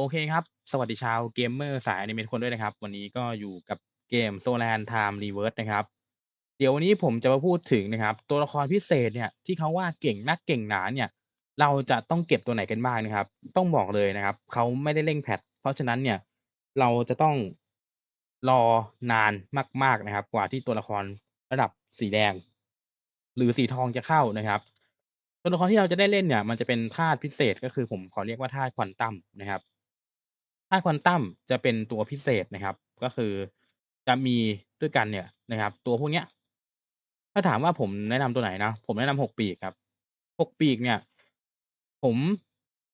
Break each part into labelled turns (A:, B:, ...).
A: โอเคครับ สวัสดีชาวเกมเมอร์สายอนิเมะทุกคนด้วยนะครับ วันนี้ก็อยู่กับเกม Solan Time Reverse นะครับ เดี๋ยววันนี้ผมจะมาพูดถึงนะครับ ตัวละครพิเศษเนี่ยที่เขาว่าเก่งนักเก่งหนาเนี่ย เราจะต้องเก็บตัวไหนกันบ้างนะครับ ต้องบอกเลยนะครับ เขาไม่ได้เร่งแพท เพราะฉะนั้นเนี่ย เราจะต้องรอนานมาก ๆนะครับ กว่าที่ตัวละครระดับสีแดง หรือสีทองจะเข้านะครับตัวละครที่เราจะได้เล่นเนี่ย มันจะเป็นธาตุพิเศษก็คือผมขอเรียกว่าธาตุควอนตัมนะครับ ธาควอนตัมจะเป็นตัวพิเศษนะครับ ก็คือจะมีด้วยกันเนี่ยนะครับ ตัวพวกเนี้ย ถ้าถามว่าผมแนะนำตัวไหนนะ ผมแนะนำหกปีกครับหกปีกเนี่ย ผม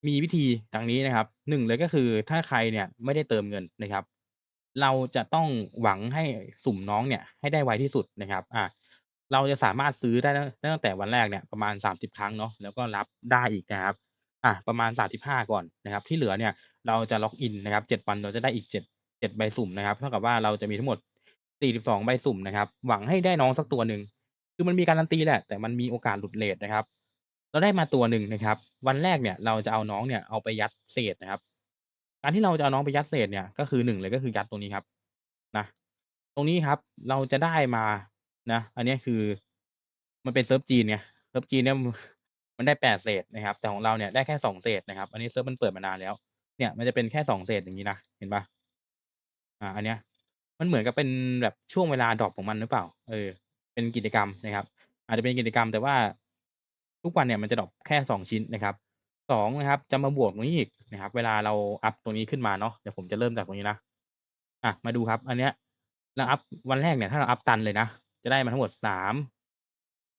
A: มีวิธีดังนี้นะครับหนึ่งเลยก็คือถ้าใครเนี่ยไม่ได้เติมเงินนะครับ เราจะต้องหวังให้สุ่มน้องเนี่ย ให้ได้ไวที่สุดนะครับ อ่าเราจะสามารถซื้อได้ตั้งแต่วันแรกเนี่ยประมาณ30ครั้งเนาะแล้วก็รับได้อีกนะครับ อ่าประมาณ 35 ก่อนนะครับ ที่เหลือเนี่ยเราจะล็อกอินนะครับ 7 วันเราจะได้อีก 7 7ใบสุ่มนะครับเท่ากับว่าเราจะมีทั้งหมด 42 ใบสุ่มนะครับ หวังให้ได้น้องสักตัวหนึ่งคือมันมีการันตีแหละ แต่มันมีโอกาสหลุดเรตนะครับ เราได้มาตัวหนึ่งนะครับ วันแรกเนี่ยเราจะเอาน้องเนี่ยเอาไปยัดเศษนะครับ การที่เราจะเอาน้องไปยัดเศษเนี่ยก็คือ1เลยก็คือยัดตรงนี้ครับนะตรงนี้ครับเราจะได้มานะ อันนี้คือ มันเป็นเซิร์ฟจีนไงเซิร์ฟจีนเนี่ย มันได้8เศษนะครับ แต่ของเราเนี่ยได้แค่2เศษนะครับ อันนี้เซิร์ฟมันเปิดมานานแล้ว เนี่ยมันจะเป็นแค่2เศษอย่างงี้นะเห็นปล่า?อ่า อันเนี้ย มันเหมือนกับเป็นแบบช่วงเวลาดรอปของมันหรือเปล่า?เออ เป็นกิจกรรมนะครับ อาจจะเป็นกิจกรรมแต่ว่าทุกวันเนี่ยมันจะดรอปแค่2ชิ้นนะครับ2นะครับ จะมาบวกตรงนี้อีกนะครับ เวลาเราอัปตรงนี้ขึ้นมาเนาะเดี๋ยวผมจะเริ่มจากตรงนี้นะอะมาดูครับ อันเนี้ยเราอัปวันแรกเนี่ยถ้าเราอัปตันเลยนะจะได้มาทั้งหมด3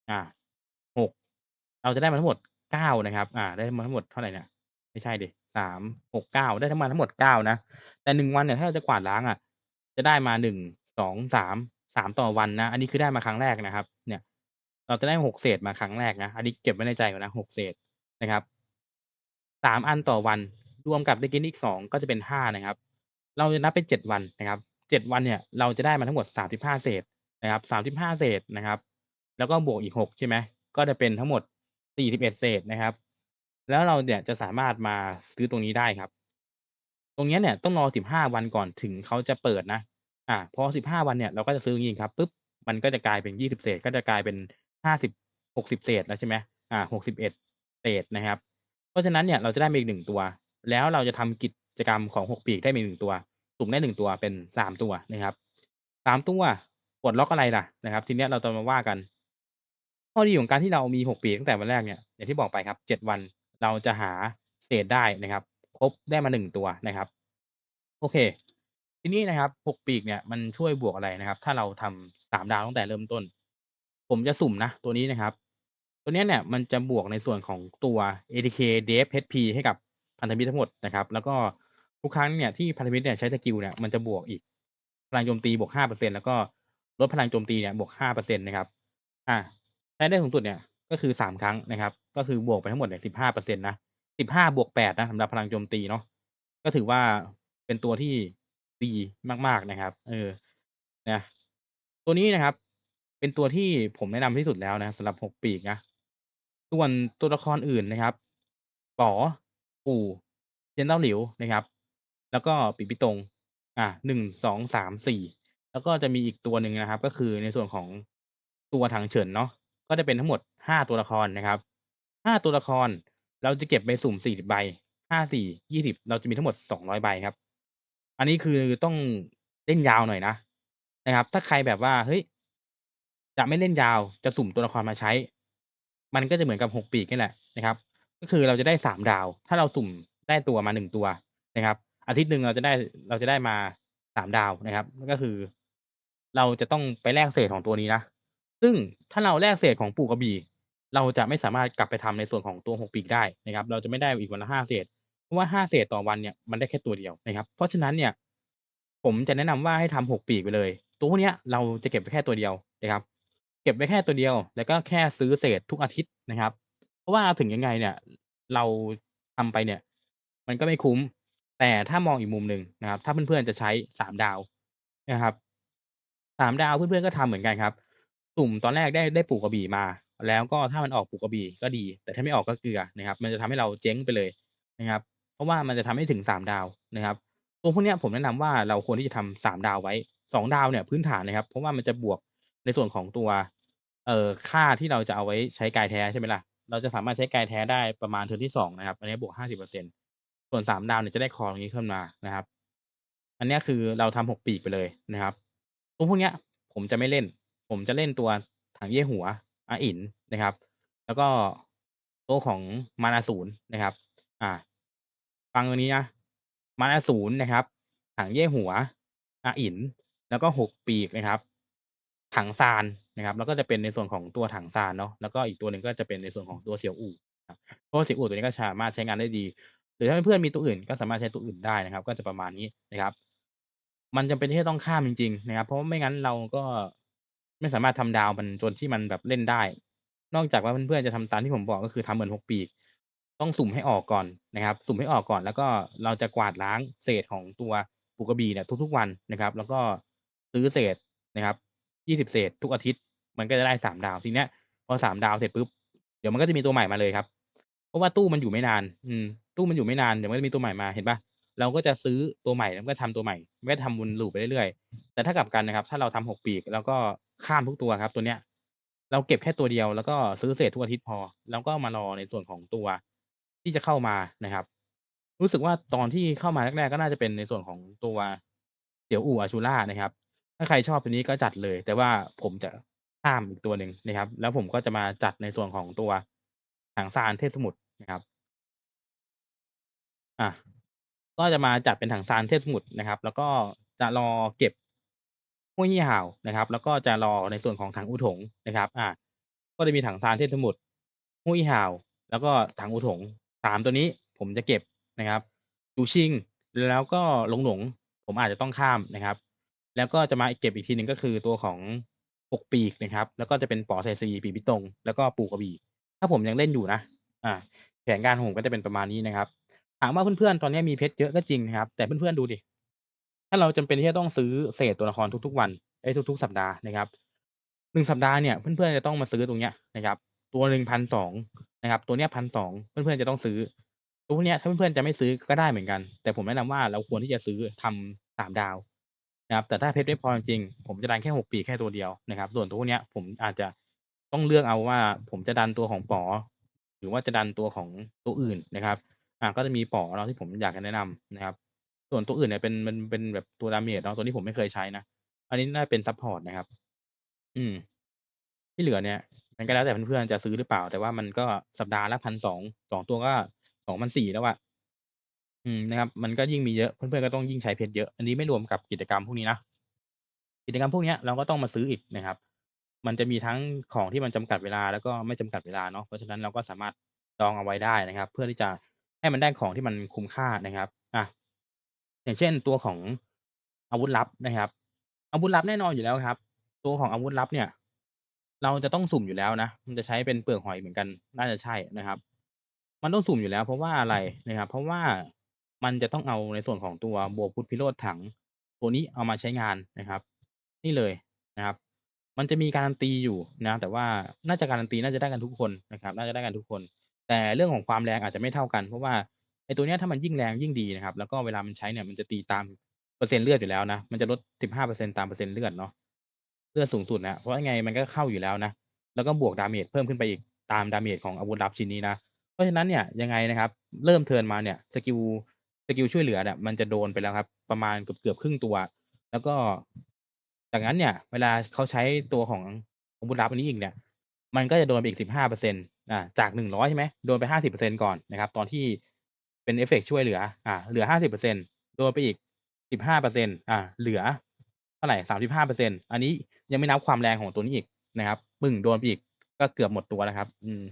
A: อ่า เราจะได้มาทั้งหมด9นะครับอ่าได้มาทั้งหมดเท่าไหรเนี่ยไม่ใช่สิ3 6 9ได้ทั้งมาทั้งหมด9นะแต่1วันเนี่ยถ้าเราจะกวาดล้างอะ จะได้มา1 2 3 3ต่อวันนะ อันนี้คือได้มาครั้งแรกนะครับ เนี่ย เราจะได้6เศษมาครั้งแรกนะ อันนี้เก็บไว้ในใจก่อนนะ6เศษนะครับ3อันต่อวันรวมกับได้กินอีก2ก็จะเป็น5นะครับ เราจะนับเป็น7วันนะครับ7วันเนี่ย เราจะได้มาทั้งหมด35เศษนะครับ35เศษนะครับ แล้วก็บวกอีก6ใช่ไหมก็จะเป็นทั้งหมด 41 เศษนะครับ แล้วเราเนี่ยจะสามารถมาซื้อตรงนี้ได้ครับ ตรงนี้เนี่ยต้องรอ 15 วันก่อนถึงเขาจะเปิดนะ อ่าพอ 15 วันเนี่ยเราก็จะซื้ออย่างงี้ครับปุ๊บมันก็จะกลายเป็น 20 เศษ ก็จะกลายเป็น 50 60 เศษแล้วใช่ไหมอ่า61 เศษนะครับ เพราะฉะนั้นเนี่ยเราจะได้มาอีก1ตัว แล้วเราจะทำกิจกรรมของ 6 ปีกได้มาอีก1ตัวสุ่มได้1ตัวเป็น 3 ตัวนะครับ 3 ตัวปลดล็อกอะไรล่ะนะครับ ทีเนี้ยเราจะมาว่ากัน ข้อดีของการที่เรามี 6 ปีตั้งแต่วันแรกเนี่ยอย่างที่บอกไปครับ 7 วันเราจะหาเศษได้นะครับครบได้มา 1 ตัวนะครับ โอเค ทีนี้นะครับ 6 ปีกเนี่ยมันช่วยบวกอะไรนะครับ ถ้าเราทำ3ดาวตั้งแต่เริ่มต้น ผมจะสุ่มนะ ตัวนี้นะครับ ตัวนี้เนี่ยมันจะบวกในส่วนของตัว ATK Def HP ให้กับพันธมิตรทั้งหมดนะครับ แล้วก็ทุกครั้งเนี่ยที่พันธมิตรเนี่ยใช้สกิลเนี่ยมันจะบวกอีกพลังโจมตีบวก5%แล้วก็ลดพลังโจมตีเนี่ยบวก5%นะครับ อ่า ใช้ได้สูงสุดเนี่ยก็คือ3ครั้งนะครับ ก็คือบวกไปทั้งหมดเนี่ย15%นต์นะ15บห้าบวก8นะสำหรับพลังโจมตีเนาะก็ถือว่าเป็นตัวที่ดีมากๆนะครับ เออนะตัวนี้นะครับ เป็นตัวที่ผมแนะนำที่สุดแล้วนะสำหรับ6ปีกนะส่วนตัวละครอื่นนะครับป๋อปู่เซียนเต้าหลิวนะครับ แล้วก็ปีปิตง อ่า1 2 3 4แล้วก็จะมีอีกตัวหนึ่งนะครับ ก็คือในส่วนของตัวถังเฉินเนาะ ก็จะเป็นทั้งหมด5ตัวละครนะครับ5ตัวละครเราจะเก็บใบสุ่ม40ใบ5 4 20เราจะมีทั้งหมด200ใบครับ อันนี้คือต้องเล่นยาวหน่อยนะนะครับ ถ้าใครแบบว่าเฮ้ยจะไม่เล่นยาวจะสุ่มตัวละครมาใช้ มันก็จะเหมือนกับ6ปีกนี่แหละนะครับ ก็คือเราจะได้3ดาว ถ้าเราสุ่มได้ตัวมา1ตัวนะครับ อาทิตย์หนึ่งเราจะได้เราจะได้มา3ดาวนะครับก็คือ เราจะต้องไปแลกเศษของตัวนี้นะ ซึ่งถ้าเราแลกเศษของปู่กระบี่ เราจะไม่สามารถกลับไปทำในส่วนของตัว6ปีกได้นะครับ เราจะไม่ได้อีกวันละ5เศษ เพราะว่า5เศษต่อวันเนี่ยมันได้แค่ตัวเดียวนะครับ เพราะฉะนั้นเนี่ย ผมจะแนะนำว่าให้ทำ6ปีกไปเลย ตัวพวกเนี้ยเราจะเก็บไว้แค่ตัวเดียวนะครับ เก็บไว้แค่ตัวเดียว แล้วก็แค่ซื้อเศษทุกอาทิตย์นะครับ เพราะว่าถึงยังไงเนี่ย เราทำไปเนี่ย มันก็ไม่คุ้ม แต่ถ้ามองอีกมุมหนึ่งนะครับ ถ้าเพื่อนๆจะใช้3ดาวนะครับ3ดาวเพื่อนๆก็ทำเหมือนกันครับ สุ่มตอนแรกได้ได้ปูกระบี่มา แล้วก็ถ้ามันออกปูกระบี่ก็ดี แต่ถ้าไม่ออกก็เกลือนะครับ มันจะทำให้เราเจ๊งไปเลยนะครับ เพราะว่ามันจะทำให้ถึง3ดาวนะครับตัวพวกนี้ผมแนะนำว่าเราควรที่จะทำ3ดาวไว้2ดาวเนี่ยพื้นฐานเลยครับ เพราะว่ามันจะบวกในส่วนของตัวเอ่อค่าที่เราจะเอาไว้ใช้กายแท้ใช่ไหมล่ะเราจะสามารถใช้กายแท้ได้ประมาณเทิร์นที่2นะครับอันนี้บวก50%ส่วน3ดาวเนี่ยจะได้คอตรงนี้ขึ้นมานะครับ อันนี้คือเราทำ6ปีกไปเลยนะครับตัวพวกเนี้ย ผมจะไม่เล่น ผมจะเล่นตัวถังเย่หัวอาอินนะครับ แล้วก็ตัวของมานาศูนย์นะครับ อ่า ฟังตรงนี้นะมานาศูนย์นะครับ ถังเย่หัวอาอิน แล้วก็6ปีกนะครับ ถังซานนะครับ แล้วก็จะเป็นในส่วนของตัวถังซานเนาะแล้วก็อีกตัวหนึ่งก็จะเป็นในส่วนของตัวเสียวอู่เพราะว่าเสียวอู่ตัวนี้ก็สามารถใช้งานได้ดี หรือถ้าเพื่อนมีตัวอื่นก็สามารถใช้ตัวอื่นได้นะครับ ก็จะประมาณนี้นะครับ มันจำเป็นที่จะต้องข้ามจริง ๆ นะครับ เพราะว่าไม่งั้นเราก็ ไม่สามารถทำดาวมันจนที่มันแบบเล่นได้ นอกจากว่าเพื่อนๆจะทำตามที่ผมบอกก็คือทำเหมือน6ปีก ต้องสุ่มให้ออกก่อนนะครับ สุ่มให้ออกก่อน แล้วก็เราจะกวาดล้างเศษของตัวปูกระบี่เนี่ยทุกๆวันนะครับ แล้วก็ซื้อเศษนะครับ20เศษทุกอาทิตย์ มันก็จะได้3ดาวทีเนี้ยพอ3ดาวเสร็จปุ๊บเดี๋ยวมันก็จะมีตัวใหม่มาเลยครับเพราะว่าตู้มันอยู่ไม่นาน อืม ตู้มันอยู่ไม่นานเดี๋ยวมันก็จะมีตัวใหม่มาเห็นปล่าเราก็จะซื้อตัวใหม่แล้วก็ทำตัวใหม่มันก็ทำวนลูปไปเรื่อยๆแต่ถ้ากลับกันนะครับ ถ้าเราทำ6ปีกแล้วก็ ข้ามทุกตัวครับ ตัวเนี้ย เราเก็บแค่ตัวเดียว แล้วก็ซื้อเศษทุกอาทิตย์พอ แล้วก็มารอในส่วนของตัวที่จะเข้ามานะครับ รู้สึกว่าตอนที่เข้ามาแรกๆก็น่าจะเป็นในส่วนของตัวเสี่ยวอู่ Ashura นะครับ ถ้าใครชอบตัวนี้ก็จัดเลย แต่ว่าผมจะข้ามอีกตัวหนึ่งนะครับ แล้วผมก็จะมาจัดในส่วนของตัวถังซานเทพสมุทรนะครับอาก็จะมาจัดเป็นถังซานเทพสมุทรนะครับ แล้วก็จะรอเก็บ ฮั่วยี่ห่าวนะครับ แล้วก็จะรอในส่วนของถังอู่ถงนะครับ อ่า ก็จะมีถังซานเทพสมุทรฮั่วยี่ห่าว แล้วก็ถังอู่ถง3ตัวนี้ผมจะเก็บนะครับจูชิง แล้วก็หลงหลงผมอาจจะต้องข้ามนะครับ แล้วก็จะมาเก็บอีกทีหนึ่งก็คือตัวของ6ปีกนะครับ แล้วก็จะเป็นป๋อไซซีปีพี่ตงแล้วก็ปูกระบี่ ถ้าผมยังเล่นอยู่นะ อ่า แผนการของผมก็จะเป็นประมาณนี้นะครับ ถามว่าเพื่อนๆ ตอนนี้มีเพชรเยอะก็จริงนะครับ แต่เพื่อนๆ ดูดิาเราจำเป็นที่จะต้องซื้อเศษตัวละครทุกๆ วันเอ๊ยทุก ๆ สัปดาห์นะครับ1สัปดาห์เนี่ยเพื่อนๆจะต้องมาซื้อตรงเนี้ยนะครับ ตัวหนึ่ง1,200นะครับ ตัวเนี้ย1,200เพื่อนๆจะต้องซื้อ ตัวพวกเนี้ยถ้าเพื่อนๆจะไม่ซื้อก็ได้เหมือนกัน แต่ผมแนะนำว่าเราควรที่จะซื้อทำ3ดาวนะครับแต่ถ้าเพชรไม่พอจริงๆผมจะดันแค่6ปีแค่ตัวเดียวนะครับ ส่วนตัวพวกเนี้ยผมอาจจะต้องเลือกเอาว่า ผมจะดันตัวของปอหรือว่าจะดันตัวของตัวอื่นนะครับอาก็จะมีปอเนาที่ผมอยากจะแนะนำนะครับ ส่วนตัวอื่นเนี่ยเป็น มันเป็นแบบตัว damage เนาะ ตัวนี้ผมไม่เคยใช้นะ อันนี้น่าจะเป็นซัปพอร์ตนะครับ อืม ที่เหลือเนี่ย มันก็แล้วแต่เพื่อนๆจะซื้อหรือเปล่า แต่ว่ามันก็สัปดาห์ละ1,200 2ตัวก็2,400แล้วอะอืมนะครับ มันก็ยิ่งมีเยอะ เพื่อนๆก็ต้องยิ่งใช้เพชรเยอะ อันนี้ไม่รวมกับกิจกรรมพวกนี้นะ กิจกรรมพวกเนี้ยเราก็ต้องมาซื้ออีกนะครับ มันจะมีทั้งของที่มันจำกัดเวลาแล้วก็ไม่จำกัดเวลาเนาะ เพราะฉะนั้นเราก็สามารถดองเอาไว้ได้นะครับ เพื่อที่จะให้มันได้ของที่มันคุ้มค่านะครับอา อย่างเช่น ตัวของอาวุธลับนะครับ อาวุธลับแน่นอนอยู่แล้วครับ ตัวของอาวุธลับเนี่ย เราจะต้องสุ่มอยู่แล้วนะ มันจะใช้เป็นเปลือกหอยเหมือนกัน น่าจะใช่นะครับ มันต้องสุ่มอยู่แล้ว เพราะว่าอะไรนะครับ เพราะว่ามันจะต้องเอาในส่วนของตัวบัวพุทธพิโรธถัง ตัวนี้เอามาใช้งานนะครับ นี่เลยนะครับ มันจะมีการันตีอยู่นะ แต่ว่าน่าจะการันตีน่าจะได้กันทุกคนนะครับ น่าจะได้กันทุกคน แต่เรื่องของความแรงอาจจะไม่เท่ากัน เพราะว่า ไอตัวเนี้ยถ้ามันยิ่งแรงยิ่งดีนะครับ แล้วก็เวลามันใช้เนี่ยมันจะตีตามเปอร์เซ็นต์เลือดอยู่แล้วนะ มันจะลด 15%ตามเปอร์เซ็นต์เลือดเนาะ เลือดสูงสุดนะ เพราะยังไงมันก็เข้าอยู่แล้วนะ แล้วก็บวก damage เพิ่มขึ้นไปอีกตาม damage ของอาวุธลับชิ้นนี้นะ เพราะฉะนั้นเนี่ยยังไงนะครับ เริ่มเทิร์นมาเนี่ยสกิลสกิลช่วยเหลือเนี่ยมันจะโดนไปแล้วครับ ประมาณเกือบๆครึ่งตัว แล้วก็ จากนั้นเนี่ย เวลาเขาใช้ตัวของอาวุธลับอันนี้อีกเนี่ย มันก็จะโดนไปอีก 15%อาจาก 100 ใช่ไหมโดนไป 50%ก่อนนะครับ ตอนที่ เป็นเอฟเฟกต์ช่วยเหลือ อ่า เหลือห้าสิบเปอร์เซ็นโดนไปอีก15%อร์เซ็นอ่า เหลือเท่าไหร35%อันนี้ยังไม่นับความแรงของตัวนี้อีกนะครับปึ้งโดนไปอีกก็เกือบหมดตัวแล้วครับ อืม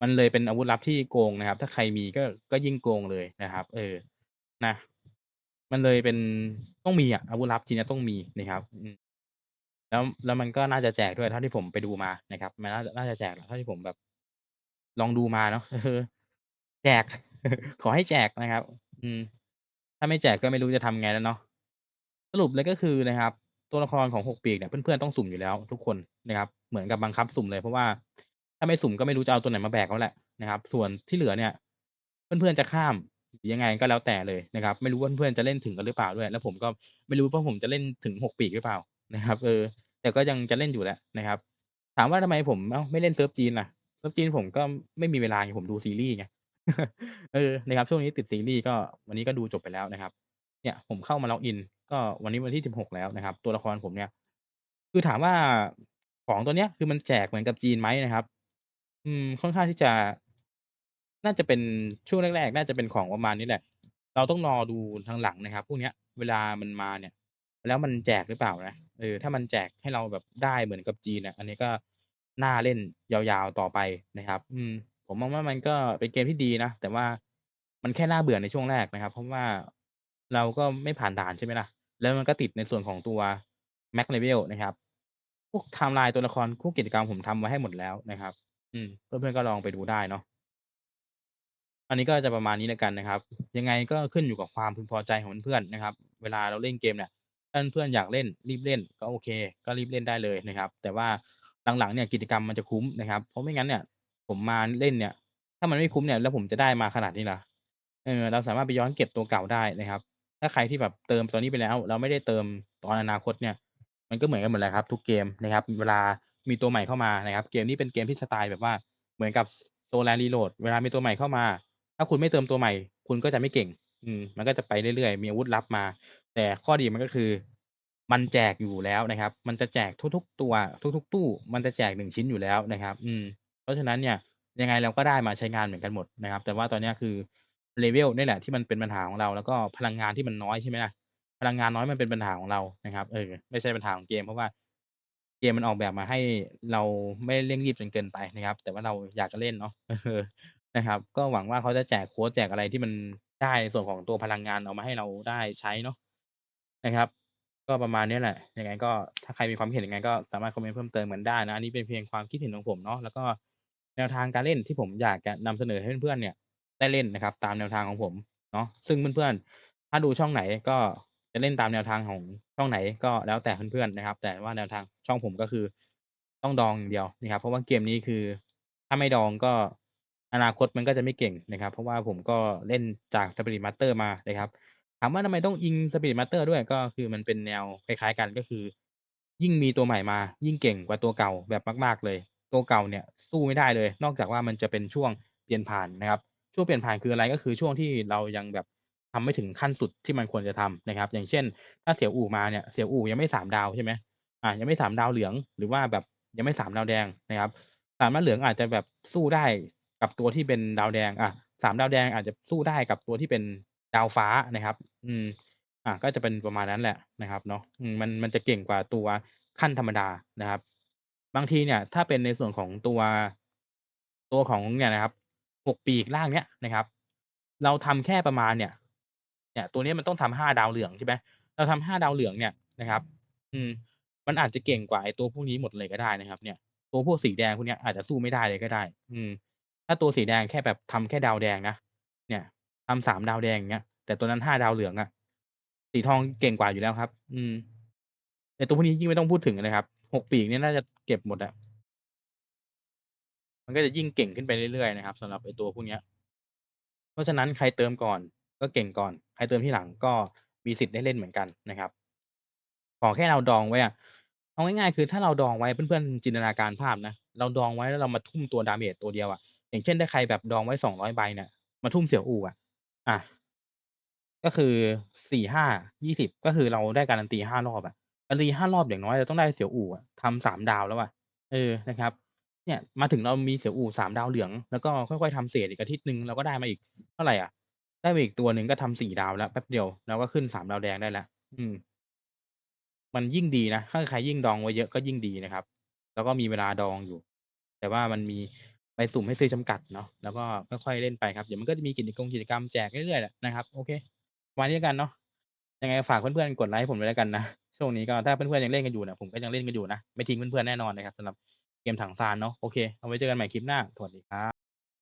A: มันเลยเป็นอาวุธลับที่โกงนะครับ ถ้าใครมีก็ก็ยิ่งโกงเลยนะครับ เออ นะ มันเลยเป็นต้องมีอะอาวุธลับชิ้นเนี้ยต้องมีนะครับ อืมแล้วแล้วมันก็น่าจะแจกด้วยเท่าที่ผมไปดูมานะครับ มันน่าจะน่าจะแจกเท่าที่ผมแบบ ลองดูมาเนาะแจก ขอให้แจกนะครับ อืม ถ้าไม่แจกก็ไม่รู้จะทำไงแล้วเนาะสรุปเลยก็คือนะครับ ตัวละครของ6ปีกเนี่ยเพื่อนๆต้องสุ่มอยู่แล้ว ทุกคนนะครับ เหมือนกับบังคับสุ่มเลยเพราะว่าถ้าไม่สุ่มก็ไม่รู้จะเอาตัวไหนมาแบกแล้วแหละนะครับ ส่วนที่เหลือเนี่ย เพื่อนๆจะข้ามยังไงก็แล้วแต่เลยนะครับ ไม่รู้ว่าเพื่อนๆจะเล่นถึงกันหรือเปล่าด้วย แล้วผมก็ไม่รู้ว่าผมจะเล่นถึง6ปีกหรือเปล่านะครับ เออ แต่ก็ยังจะเล่นอยู่แหละนะครับ ถามว่าทำไมผมอ้าไม่เล่นเซิร์ฟจีนล่ะเซิร์ฟจีนผมก็ไม่มีเวลาไงผมดูซีรีส์ไง เออ นะครับ ช่วงนี้ติดซีรีส์ก็ วันนี้ก็ดูจบไปแล้วนะครับ เนี่ยผมเข้ามาล็อกอิน ก็วันนี้วันที่ 16 แล้วนะครับ ตัวละครผมเนี่ย คือถามว่าของตัวเนี้ย คือมันแจกเหมือนกับจีนไหมนะครับ อืม ค่อนข้างที่จะ น่าจะเป็นช่วงแรกๆ น่าจะเป็นของประมาณนี้แหละ เราต้องรอดูทางหลังนะครับ พวกเนี้ย เวลามันมาเนี่ย แล้วมันแจกหรือเปล่านะ เออ ถ้ามันแจกให้เราแบบได้เหมือนกับจีนเนี่ยอันนี้ก็น่าเล่นยาวๆต่อไปนะครับ อืม ผมมองว่ามันก็เป็นเกมที่ดีนะ แต่ว่ามันแค่น่าเบื่อในช่วงแรกนะครับ เพราะว่าเราก็ไม่ผ่านด่านใช่ไหมล่ะ แล้วมันก็ติดในส่วนของตัว Max Level นะครับ พวกไทม์ไลน์ตัวละครพวกกิจกรรมผมทำไว้ให้หมดแล้วนะครับ อืมเพื่อนๆก็ลองไปดูได้เนาะอันนี้ก็จะประมาณนี้แล้วกันนะครับ ยังไงก็ขึ้นอยู่กับความพึงพอใจของเพื่อนๆนะครับ เวลาเราเล่นเกมเนี่ยถ้าเพื่อนอยากเล่นรีบเล่นก็โอเค ก็รีบเล่นได้เลยนะครับ แต่ว่าหลังๆเนี่ยกิจกรรมมันจะคุ้มนะครับ เพราะไม่งั้นเนี่ย ผมมาเล่นเนี่ย ถ้ามันไม่คุ้มเนี่ย แล้วผมจะได้มาขนาดนี้เหรอเออ เราสามารถไปย้อนเก็บตัวเก่าได้นะครับ ถ้าใครที่แบบเติมตอนนี้ไปแล้วแล้วไม่ได้เติมตอนอนาคตเนี่ย มันก็เหมือนกันหมดแหละครับ ทุกเกมนะครับ เวลามีตัวใหม่เข้ามานะครับ เกมนี้เป็นเกมที่สไตล์แบบว่าเหมือนกับ Solar Reload เวลามีตัวใหม่เข้ามา ถ้าคุณไม่เติมตัวใหม่ คุณก็จะไม่เก่ง อืม มันก็จะไปเรื่อยๆ มีอาวุธลับมา แต่ข้อดีมันก็คือ มันแจกอยู่แล้วนะครับ มันจะแจกทุก ๆ ตัว ทุก ๆ ตู้ มันจะแจก1ชิ้นอยู่แล้วนะครับ อืม เพราะฉะนั้นเนี่ยยังไงเราก็ได้มาใช้งานเหมือนกันหมดนะครับ แต่ว่าตอนเนี้ยคือ level นี่แหละที่มันเป็นปัญหาของเรา แล้วก็พลังงานที่มันน้อยใช่ไหมล่ะ พลังงานน้อยมันเป็นปัญหาของเรานะครับเออไม่ใช่ปัญหาของเกม เพราะว่าเกมมันออกแบบมาให้เราไม่เร่งรีบจนเกินไปนะครับ แต่ว่าเราอยากจะเล่นเนาะนะครับ ก็หวังว่าเขาจะแจกโค้ดแจกอะไรที่มันได้ในส่วนของตัวพลังงานออกมาให้เราได้ใช้เนาะนะครับ ก็ประมาณนี้แหละยังไงก็ถ้าใครมีความคิดเห็นยังไงก็สามารถคอมเมนต์เพิ่มเติมกันได้นะอันนี้เป็นเพียงความคิดเห็นของผมเนาะแล้วก็ แนวทางการเล่นที่ผมอยากจะนำเสนอให้เพื่อนๆเนี่ย ได้เล่นนะครับ ตามแนวทางของผมเนาะซึ่งเพื่อนๆถ้าดูช่องไหนก็จะเล่นตามแนวทางของช่องไหนก็แล้วแต่เพื่อนๆนะครับ แต่ว่าแนวทางช่องผมก็คือต้องดองอย่างเดียวนะครับ เพราะว่าเกมนี้คือ ถ้าไม่ดองก็อนาคตมันก็จะไม่เก่งนะครับ เพราะว่าผมก็เล่นจาก Spirit Master มานะครับถามว่าทำไมต้องอิง Spirit Master ด้วยก็คือมันเป็นแนวคล้ายๆกันก็คือ ยิ่งมีตัวใหม่มา ยิ่งเก่งกว่าตัวเก่าแบบมาก ๆเลย ตัวเก่าเนี่ยสู้ไม่ได้เลย นอกจากว่ามันจะเป็นช่วงเปลี่ยนผ่านนะครับ ช่วงเปลี่ยนผ่านคืออะไรก็คือช่วงที่เรายังแบบทำไม่ถึงขั้นสุดที่มันควรจะทำนะครับ อย่างเช่น ถ้าเสียวอู่มาเนี่ยเสียวอู่ยังไม่3ดาวใช่ไหมอ่ายังไม่3ดาวเหลือง หรือว่าแบบยังไม่3ดาวแดงนะครับ3ดาวเหลืองอาจจะแบบสู้ได้กับตัวที่เป็นดาวแดงอะสา3ดาวแดงอาจจะสู้ได้กับตัวที่เป็นดาวฟ้านะครับ อืม อ่าก็จะเป็นประมาณนั้นแหละนะครับ เนาะมันมันจะเก่งกว่าตัวขั้นธรรมดานะครับ บางทีเนี่ย ถ้าเป็นในส่วนของตัวตัวของเนี่ยนะครับ6ปีกร่างเนี้ยนะครับ เราทำแค่ประมาณเนี่ย เนี่ย ตัวนี้มันต้องทำ5ดาวเหลืองใช่ไหมเราทำ5ดาวเหลืองเนี่ยนะครับ อืม มันอาจจะเก่งกว่าไอ้ตัวพวกนี้หมดเลยก็ได้นะครับ เนี่ย ตัวพวกสีแดงพวกนี้อาจจะสู้ไม่ได้เลยก็ได้ อืม ถ้าตัวสีแดงแค่แบบทำแค่ดาวแดงนะเนี่ยทำ3ดาวแดงอย่างเงี้ยแต่ตัวนั้น5ดาวเหลืองอะสีทองเก่งกว่าอยู่แล้วครับ อืมแต่ตัวพวกนี้ยิ่งไม่ต้องพูดถึงเลยครับ 6ปีกเนี่ยน่าจะเก็บหมดอะมันก็จะยิ่งเก่งขึ้นไปเรื่อยๆนะครับสำหรับไอ้ตัวพวกเนี้ย เพราะฉะนั้นใครเติมก่อน ก็เก่งก่อน ใครเติมที่หลังก็มีสิทธิ์ได้เล่นเหมือนกันนะครับ ขอแค่เราดองไว้อะเอาง่ายๆคือถ้าเราดองไว้เพื่อนๆจินตนาการภาพนะเราดองไว้แล้วเรามาทุ่มตัวดาเมจตัวเดียวอะอย่างเช่นถ้าใครแบบดองไว้200ใบเนี่ยมาทุ่มเสี่ยวอู่อะอ่าก็คือ4 5 20ก็คือเราได้การันตี5รอบอะ การันตี5รอบอย่างน้อยเราต้องได้เสี่ยวอู่อะทำ3ดาวแล้วอะเออนะครับ เนี่ยมาถึงเรามีเสี่ยวอู่3ดาวเหลือง แล้วก็ค่อยๆทำเศษอีกอาทิตย์หนึ่งเราก็ได้มาอีกเท่าไหร่อะ ได้มาอีกตัวหนึ่งก็ทำ4ดาวแล้วแป๊บเดียวเราก็ขึ้น3ดาวแดงได้แล้วอืม มันยิ่งดีนะถ้าใครยิ่งดองไว้เยอะก็ยิ่งดีนะครับ แล้วก็มีเวลาดองอยู่ แต่ว่ามันมีใบสุ่มให้ซื้อจำกัดเนาะแล้วก็ค่อยๆเล่นไปครับเดี๋ยวมันก็จะมีกิจกงกิจกรรมแจกเรื่อยๆแหละนะครับ โอเคประมาณนี้กันเนาะยังไงฝากเพื่อนๆกดไลก์ให้ผมด้วยแล้วกันนะ ช่วงนี้ก็ถ้าเพื่อนๆยังเล่นกันอยู่เนี่ยผมก็ยังเล่นกันอยู่นะ ไม่ทิ้งเพื่อนๆแน่นอนนะครับสำหรับเกมถังซานเนาะโอเคเอาไว้เจอกันใหม่คลิปหน้า สวัสดีครับ